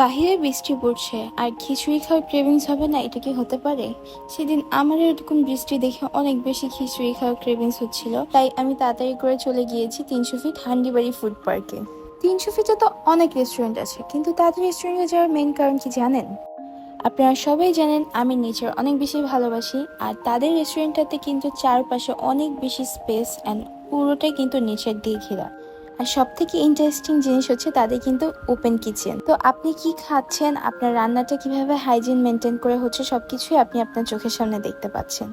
বাহিরে বৃষ্টি পড়ছে, আর খিচুড়ি খাওয়ার ক্রেভিংস হবে না, এটা কি হতে পারে? সেদিন আমার এরকম বৃষ্টি দেখে অনেক বেশি খিচুড়ি খাওয়ার ক্রেভিংস হচ্ছিল, তাই আমি তাড়াতাড়ি করে চলে গিয়েছি তিনশো ফিট হান্ডিবাড়ি ফুড পার্কে তিনশো ফিটে তো অনেক রেস্টুরেন্ট আছে, কিন্তু তাদের রেস্টুরেন্টে যাওয়ার মেন কারণ কি জানেন? আপনারা সবাই জানেন, আমি নেচার অনেক বেশি ভালোবাসি, আর তাদের রেস্টুরেন্টটাতে কিন্তু চারপাশে অনেক বেশি স্পেস অ্যান্ড পুরোটাই কিন্তু নেচার দিয়ে ঘেরা। আর সব থেকে ইন্টারেস্টিং জিনিস হচ্ছে তাদের কিন্তু ওপেন কিচেন তো আপনি কি খাচ্ছেন, আপনার রান্নাটা কীভাবে হাইজিন মেনটেন করে হচ্ছে সব কিছুই আপনি আপনার চোখের সামনে দেখতে পাচ্ছেন।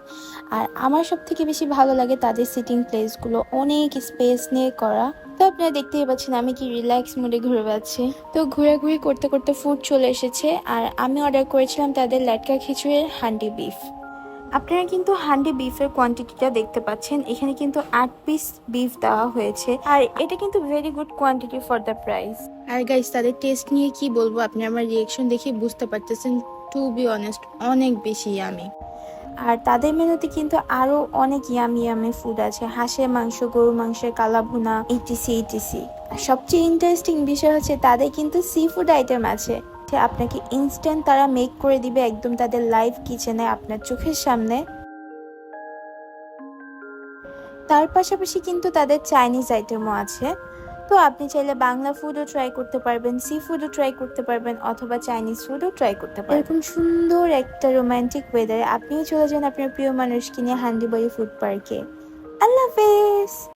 আর আমার সব থেকে বেশি ভালো লাগে তাদের সিটিং প্লেসগুলো অনেক স্পেস নিয়ে করা। তো আপনারা দেখতেই পাচ্ছেন আমি কি রিল্যাক্স মুডে ঘুরে বেড়াচ্ছি। তো ঘোরাঘুরি করতে করতে ফুড চলে এসেছে, আর আমি অর্ডার করেছিলাম তাদের লাটকা খিচুড়ির হান্ডি বিফ আপনারা কিন্তু হান্ডি বিফের কোয়ান্টিটিটা দেখতে পাচ্ছেন। এখানে কিন্তু আট পিস বিফ দেওয়া হয়েছে। আর এটা কিন্তু very good quantity for the price R guys তাদের টেস্ট নিয়ে কি বলব? আপনি আমার রিয়েকশন দেখে বুঝতে পারতেছেন টু বি অনেস্ট অনেক বেশি ইয়ামি আর তাদের মেনুতে কিন্তু আরও অনেক ইয়ামি ইয়ামি ফুড আছে। হাঁসের মাংস গরু মাংসের কালা ভুনা ইটিসি ইটিসি আর সবচেয়ে ইন্টারেস্টিং বিষয় হচ্ছে তাদের কিন্তু সি ফুড আইটেম আছে। যে আপনাকে ইনস্ট্যান্ট তারা মেক করে দিবে একদম তাদের লাইভ কিচেনে আপনার চোখের সামনে। তার পাশাপাশি কিন্তু তাদের চাইনিজ আইটেমও আছে। তো আপনি চাইলে বাংলা ফুডও ট্রাই করতে পারবেন সি ফুডও ট্রাই করতে পারবেন, অথবা চাইনিজ ফুডও ট্রাই করতে পারবেন। এরকম সুন্দর একটা রোমান্টিক ওয়েদারে আপনিও চলে যান আপনার প্রিয় মানুষকে নিয়ে হান্ডিবাড়ি ফুড পার্কে আল্লাহ হাফেজ!